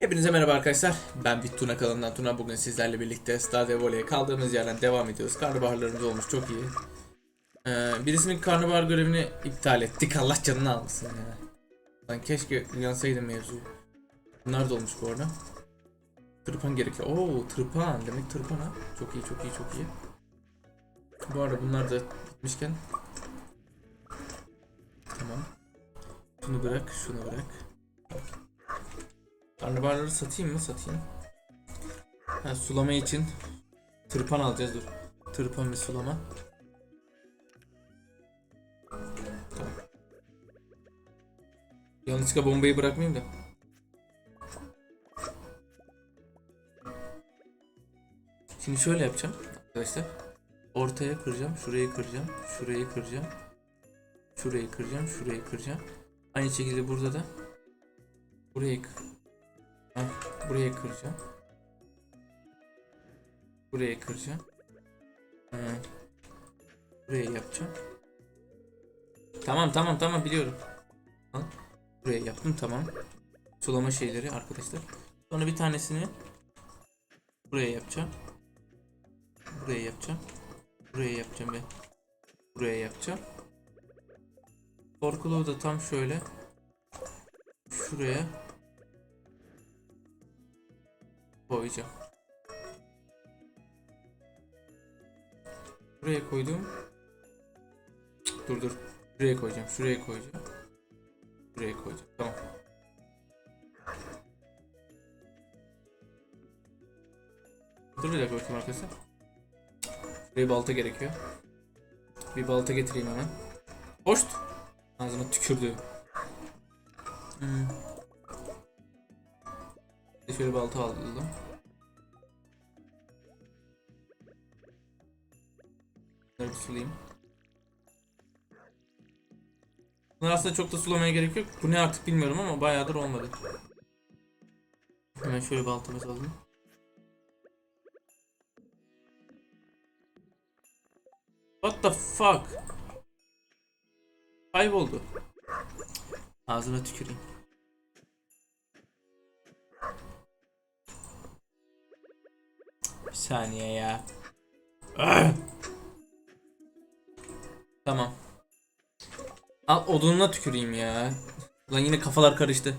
Hepinize merhaba arkadaşlar. Ben bir Tuna kanalından Tuna. Bugün sizlerle birlikte Stardew Valley'e kaldığımız yerden devam ediyoruz. Karnabaharlarımız olmuş çok iyi. Ee, birisinin karnabahar görevini iptal ettik. Allah canını almasın ya. Lan keşke yansaydı mevzu. Bunlar da olmuş bu arada. Tırpan gerekiyor. Oo tırpan. Demek tırpan ha. Çok iyi çok iyi çok iyi. Bu arada bunlar da bitmişken. Tamam. Şunu bırak şunu bırak. Karnabaharları satayım mı? Satayım. Ha, sulama için tırpan alacağız dur. Tırpan ve sulama. Tamam. Yanlışlıkla bombayı bırakmayayım da. Şimdi şöyle yapacağım arkadaşlar. Ortaya kıracağım, şurayı kıracağım, şurayı kıracağım. Şurayı kıracağım, şurayı kıracağım. Aynı şekilde burada da burayı kır. Buraya kıracağım. Buraya kıracağım. Ha, buraya yapacağım. Tamam tamam tamam biliyorum. Al. Buraya yaptım tamam. Sulama şeyleri arkadaşlar. Sonra bir tanesini buraya yapacağım. Buraya yapacağım. Buraya yapacağım ve buraya yapacağım. Korkuluğu da tam şöyle şuraya koyacağım. Buraya koydum. Dur dur. Şuraya koyacağım. Şuraya koyacağım. Şuraya koyacağım. Tamam. Dur bir dakika bakayım arkadaşlar. Şuraya balta gerekiyor. Bir balta getireyim hemen. Hoşt. Ağzıma tükürdü. Hmm. Şöyle balta aldım. Bunları bir sulayayım. Aslında çok da sulamaya gerek yok. Bu ne artık bilmiyorum ama bayağıdır olmadı. Hemen şöyle baltamızı alalım. What the fuck? Kayboldu. Ağzına tüküreyim. Saniye ya. Tamam. Al odununa tüküreyim ya. Lan yine kafalar karıştı.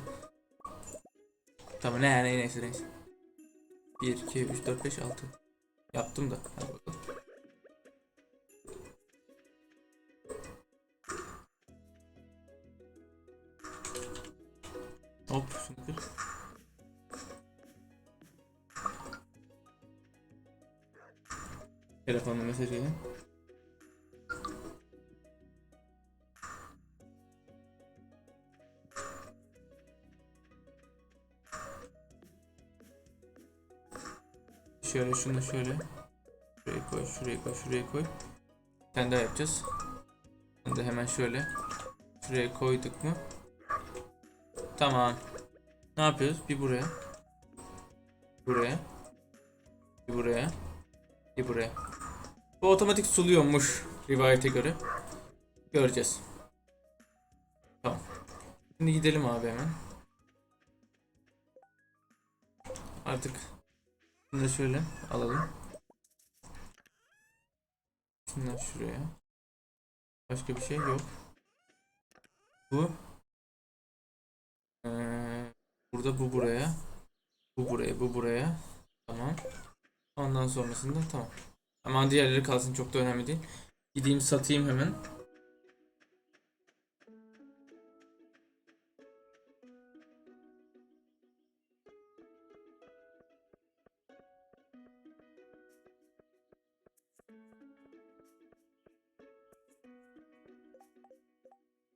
Tamam ne ne neyse neyse. 1 2 3 4 5 6. Yaptım da. Hadi bakalım. Hop şunu kır. Telefonla mesaj gelin. Şöyle şunu şöyle. Şuraya koy, şuraya koy, şuraya koy. Bir tane daha yapacağız. Bunu da hemen şöyle. Şuraya koyduk mu? Tamam. Ne yapıyoruz? Bir buraya. Buraya. Bir buraya. Bir buraya. Bu otomatik suluyormuş rivayete göre. Göreceğiz. Tamam. Şimdi gidelim abi hemen. Artık bunu şöyle alalım. Şundan şuraya. Başka bir şey yok. Bu. Ee, burada bu buraya. Bu buraya, bu buraya. Tamam. Ondan sonrasında tamam. Ama diğerleri kalsın çok da önemli değil. Gideyim satayım hemen.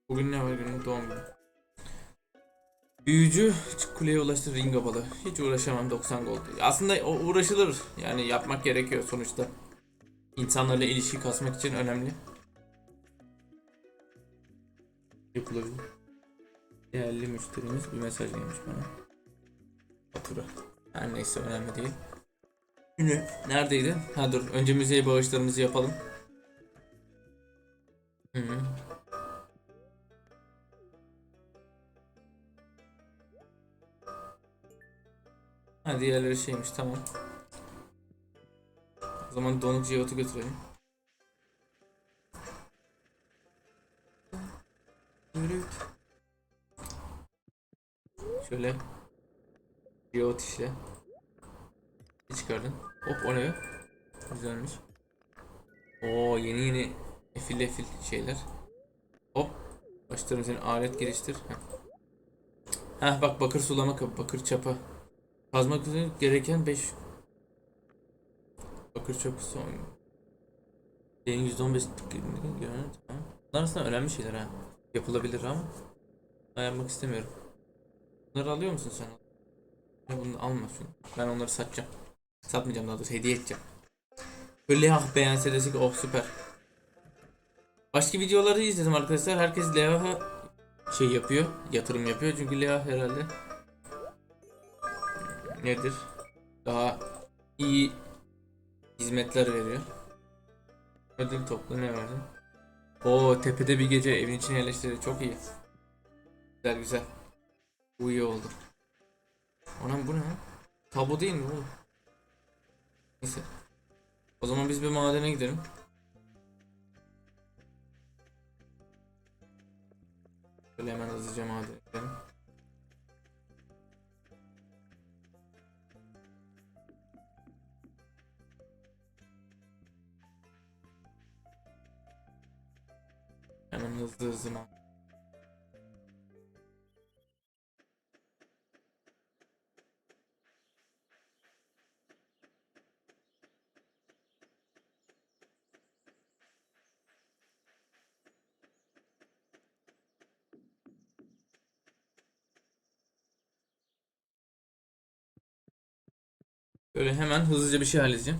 Bugün ne var günün doğum günü. Büyücü kuleye ulaştı ringa balı. Hiç uğraşamam 90 gold. Aslında uğraşılır. Yani yapmak gerekiyor sonuçta. İnsanlarla ilişki kasmak için önemli. Yapılabilir. Değerli müşterimiz bir mesaj gelmiş bana. Fatura. Her neyse önemli değil. Şimdi neredeydi? Ha dur önce müzeye bağışlarımızı yapalım. Hı -hı. Ha diğerleri şeymiş tamam. Zaman donuk jeotu götürelim. Şöyle. Jeot işte. Ne çıkardın? Hop o ne? Güzelmiş. Oo yeni yeni efil efil şeyler. Hop. Başlarım senin alet geliştir. Heh. Heh bak bakır sulama kabı, bakır çapa. Kazmak için gereken 5 Bakır çapı son. Yayın %15 görünüyor. Tamam. Bunlar aslında önemli şeyler ha. Yapılabilir ama ben istemiyorum. Bunları alıyor musun sen? Ya bunu alma şunu. Ben onları satacağım. Satmayacağım daha doğrusu hediye edeceğim. Böyle ah beğense desek oh süper. Başka videoları izledim arkadaşlar. Herkes Leah'a şey yapıyor. Yatırım yapıyor. Çünkü Leah herhalde nedir? Daha iyi hizmetler veriyor. Ödül toplu ne verdi? Oo tepede bir gece evin içine yerleştirdi. Çok iyi. Güzel güzel. Bu iyi oldu. Anam bu ne? Tablo değil mi oğlum? Neyse. O zaman biz bir madene gidelim. Böyle hemen hızlıca madene hızlı ma- Böyle hemen hızlıca bir şey halledeceğim.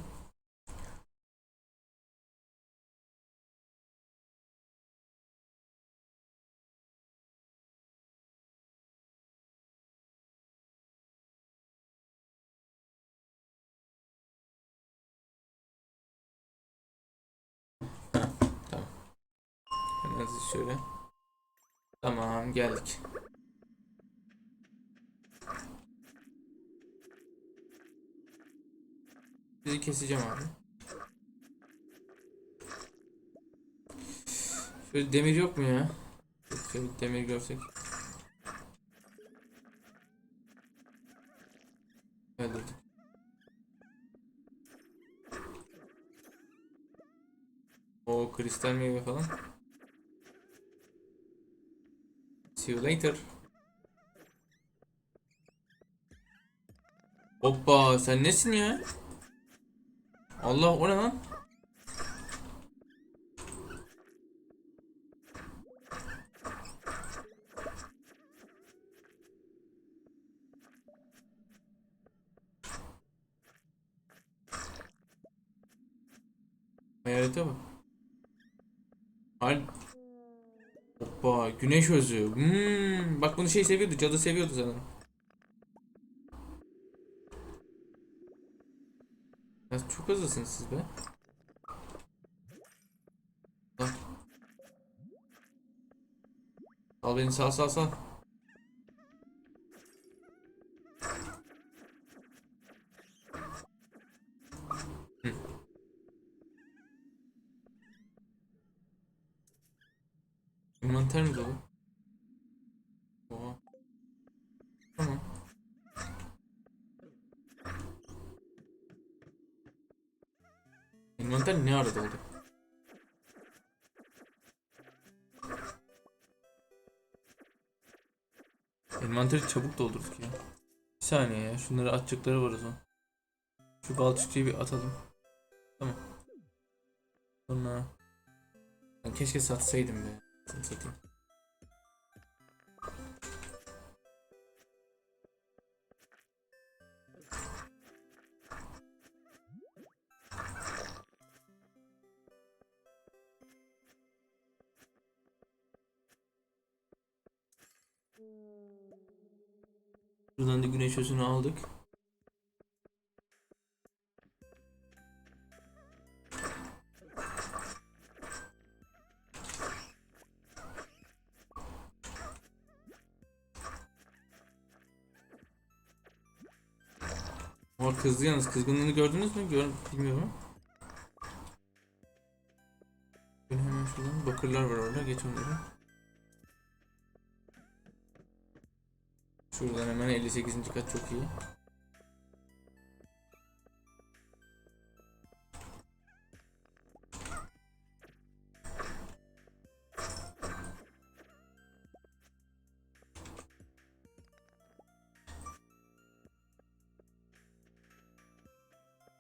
Tamam geldik. Bizi keseceğim abi. Şöyle demir yok mu ya? Şöyle demir görsek. Öldürdük. O kristal meyve falan. See you later. Hoppa sen nesin ya? Allah o ne lan? Hayalete bak. Hal. Hoppa güneş özü. Hmm, bak bunu şey seviyordu cadı seviyordu sanırım. Ya çok hızlısınız siz be. Al. Beni sal sal sal. Envanteri çabuk doldurduk ya. Bir saniye ya. Şunları atacakları var o zaman. Şu balçıkçıyı bir atalım. Tamam. Sonra... Ben keşke satsaydım be. Satayım. satayım. Buradan da güneş özünü aldık. Ama kızdı yalnız. Kızgınlığını gördünüz mü? Gör bilmiyorum. Ben hemen şuradan bakırlar var orada. Geç onları. Şuradan hemen 58. kat çok iyi.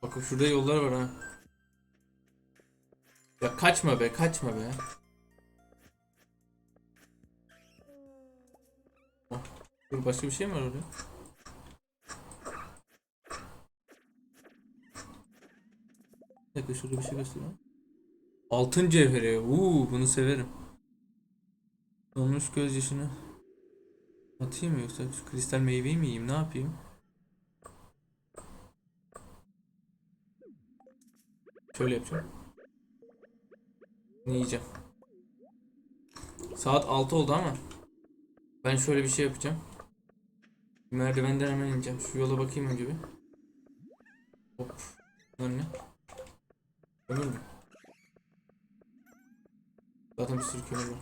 Bakın şurada yollar var ha. Ya kaçma be, kaçma be. Dur başka bir şey mi var orada? Bir dakika şurada bir şey göstereyim. Altın cevheri. Uuu bunu severim. Donmuş gözyaşını atayım mı yoksa şu kristal meyveyi mi yiyeyim ne yapayım? Şöyle yapacağım. Ne yiyeceğim? Saat 6 oldu ama ben şöyle bir şey yapacağım. Merdivenden hemen ineceğim. Şu yola bakayım önce bir. Hop. Bunlar ne? Kömür mü? Zaten bir sürü kömür var.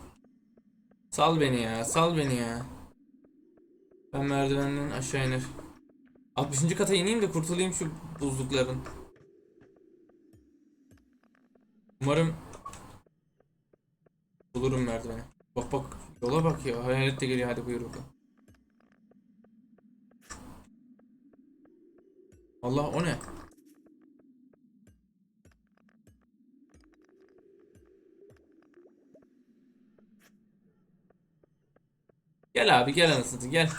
Sal beni ya, sal beni ya. Ben merdivenden aşağı iner. 60. kata ineyim de kurtulayım şu buzlukların. Umarım bulurum merdiveni. Bak bak yola bak ya hayalet de geliyor hadi buyur bakalım. Allah o ne? Gel abi gel anasını gel.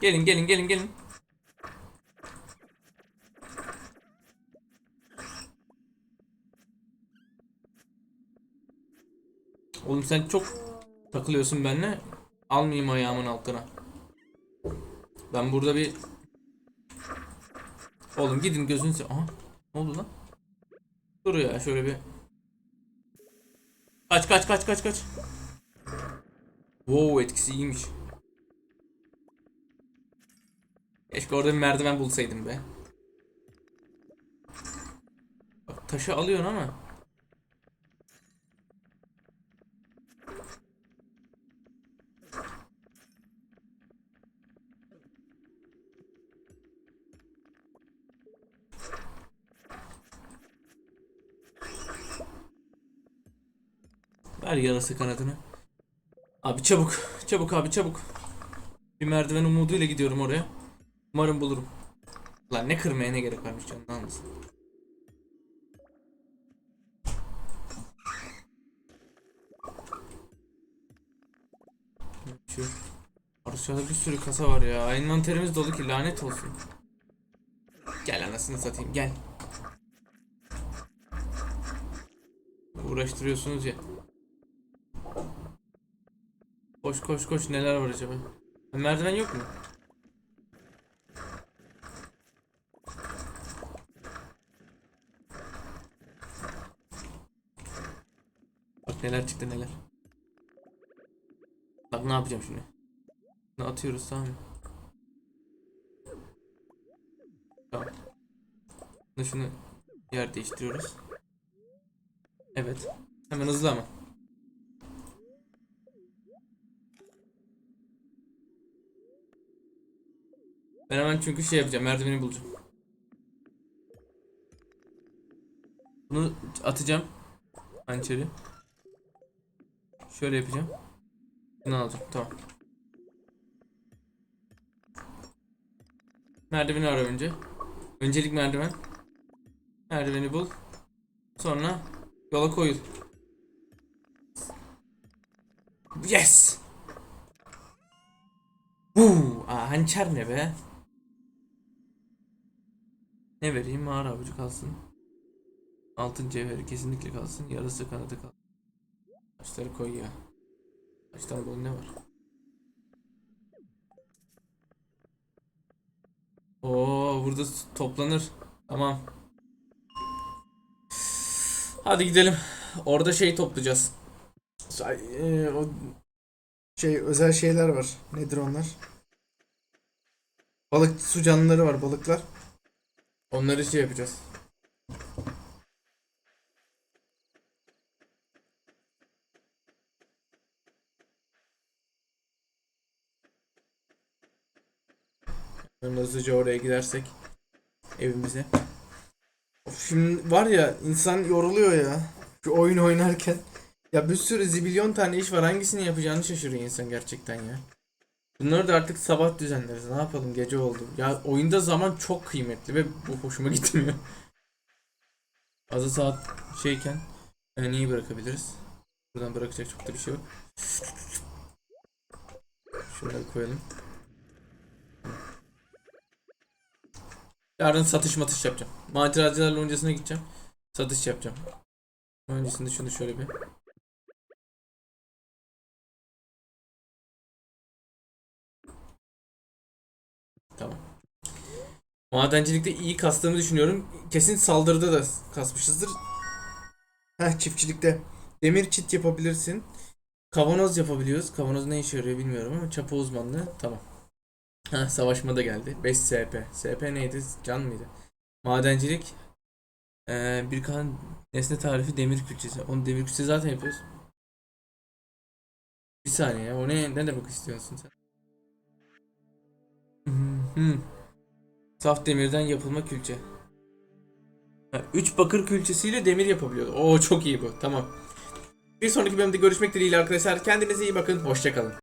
Gelin gelin gelin gelin. Oğlum sen çok takılıyorsun benimle. Almayayım ayağımın altına. Ben burada bir... Oğlum gidin gözünü se... Aha. Ne oldu lan? Dur ya şöyle bir... Kaç kaç kaç kaç kaç. Wow etkisi iyiymiş. Keşke orada bir merdiven bulsaydım be. Bak taşı alıyorsun ama. Ver yarası kanadını. Abi çabuk. Çabuk abi çabuk. Bir merdiven umuduyla gidiyorum oraya. Umarım bulurum. Lan ne kırmaya ne gerek varmış canını almasın. Şu Aşağıda bir sürü kasa var ya. Envanterimiz dolu ki lanet olsun. Gel anasını satayım gel. Uğraştırıyorsunuz ya. Koş koş koş neler var acaba? Merdiven yok mu? Bak neler çıktı neler. Bak ne yapacağım şimdi. Ne atıyoruz tamam mı? Tamam. Şunu yer değiştiriyoruz. Evet. Hemen hızlı ama. Ben hemen çünkü şey yapacağım. Merdiveni bulacağım. Bunu atacağım. Hançeri. Şöyle yapacağım. Bunu alacağım. Tamam. Merdiveni ara önce. Öncelik merdiven. Merdiveni bul. Sonra yola koyul. Yes. Woo. Aa hançer ne be? Ne vereyim? Mağara avucu kalsın. Altın cevheri kesinlikle kalsın. Yarısı kanadı kalsın. Taşları koy ya. Taştan dolu ne var? Oo burada toplanır. Tamam. Hadi gidelim. Orada şey toplayacağız. Say- e, o şey özel şeyler var. Nedir onlar? Balık su canlıları var balıklar. Onları şey yapacağız. Hızlıca oraya gidersek evimize. Of, şimdi var ya insan yoruluyor ya. Şu oyun oynarken. Ya bir sürü zibilyon tane iş var. Hangisini yapacağını şaşırıyor insan gerçekten ya. Bunları da artık sabah düzenleriz. Ne yapalım gece oldu. Ya oyunda zaman çok kıymetli ve bu hoşuma gitmiyor. Azı saat şeyken e, neyi bırakabiliriz? Buradan bırakacak çok da bir şey yok. Şunları koyalım. Yarın satış matış yapacağım. Maceracılar loncasına gideceğim. Satış yapacağım. Öncesinde şunu şöyle bir Tamam. Madencilikte iyi kastığımı düşünüyorum. Kesin saldırıda da kasmışızdır. Heh çiftçilikte. Demir çit yapabilirsin. Kavanoz yapabiliyoruz. Kavanoz ne işe yarıyor bilmiyorum ama çapa uzmanlığı tamam. Ha savaşma da geldi. 5 SP. SP neydi? Can mıydı? Madencilik. Ee, bir kan nesne tarifi demir külçesi. Onu demir külçesi zaten yapıyoruz. Bir saniye. O ne, ne demek istiyorsun sen? Hı. Saf demirden yapılma külçe. 3 bakır külçesiyle demir yapabiliyor. Oo çok iyi bu. Tamam. Bir sonraki bölümde görüşmek dileğiyle arkadaşlar. Kendinize iyi bakın. Hoşçakalın.